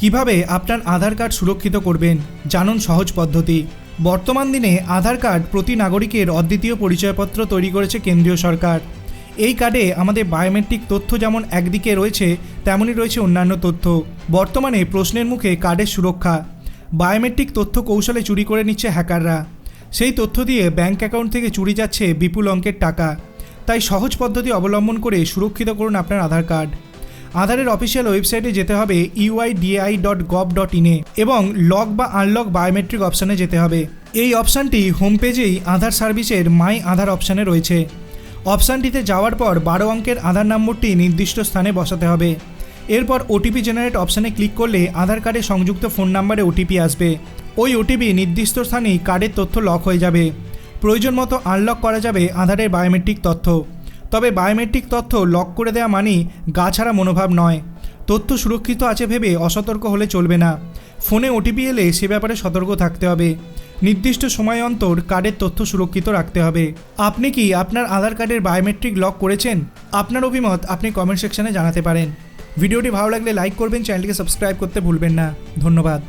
কীভাবে আপনার আধার কার্ড সুরক্ষিত করবেন? জানুন সহজ পদ্ধতি। বর্তমান দিনে আধার কার্ড প্রতি নাগরিকের অদ্বিতীয় পরিচয়পত্র তৈরি করেছে কেন্দ্রীয় সরকার। এই কার্ডে আমাদের বায়োমেট্রিক তথ্য যেমন একদিকে রয়েছে, তেমনই রয়েছে অন্যান্য তথ্য। বর্তমানে প্রশ্নের মুখে কার্ডের সুরক্ষা। বায়োমেট্রিক তথ্য কৌশলে চুরি করে নিচ্ছে হ্যাকাররা। সেই তথ্য দিয়ে ব্যাংক অ্যাকাউন্ট থেকে চুরি যাচ্ছে বিপুল অঙ্কের টাকা। তাই সহজ পদ্ধতি অবলম্বন করে সুরক্ষিত করুন আপনার আধার কার্ড। আধারের অফিসিয়াল ওয়েবসাইটে যেতে হবে ইউআইডিআই ডট গভ ডট ইনে এবং লক বা আনলক বায়োমেট্রিক অপশানে যেতে হবে। এই অপশানটি হোম পেজেই আধার সার্ভিসের মাই আধার অপশানে রয়েছে। অপশানটিতে যাওয়ার পর বারো অঙ্কের আধার নম্বরটি নির্দিষ্ট স্থানে বসাতে হবে। এরপর ওটিপি জেনারেট অপশানে ক্লিক করলে আধার কার্ডে সংযুক্ত ফোন নাম্বারে ওটিপি আসবে। ওই ওটিপি নির্দিষ্ট স্থানেই কার্ডের তথ্য লক হয়ে যাবে। প্রয়োজন মতো আনলক করা যাবে আধারের বায়োমেট্রিক তথ্য। তবে বায়োমেট্রিক তথ্য লক করে দেওয়া মানেই গা ছাড়া মনোভাব নয়। তথ্য সুরক্ষিত আছে ভেবে অসতর্ক হলে চলবে না। ফোনে ওটিপি এলে সে ব্যাপারে সতর্ক থাকতে হবে। নির্দিষ্ট সময় অন্তর কার্ডের তথ্য সুরক্ষিত রাখতে হবে। আপনি কি আপনার আধার কার্ডের বায়োমেট্রিক লক করেছেন? আপনার অভিমত আপনি কমেন্ট সেকশনে জানাতে পারেন। ভিডিওটি ভালো লাগলে লাইক করবেন, চ্যানেলটিকে সাবস্ক্রাইব করতে ভুলবেন না। ধন্যবাদ।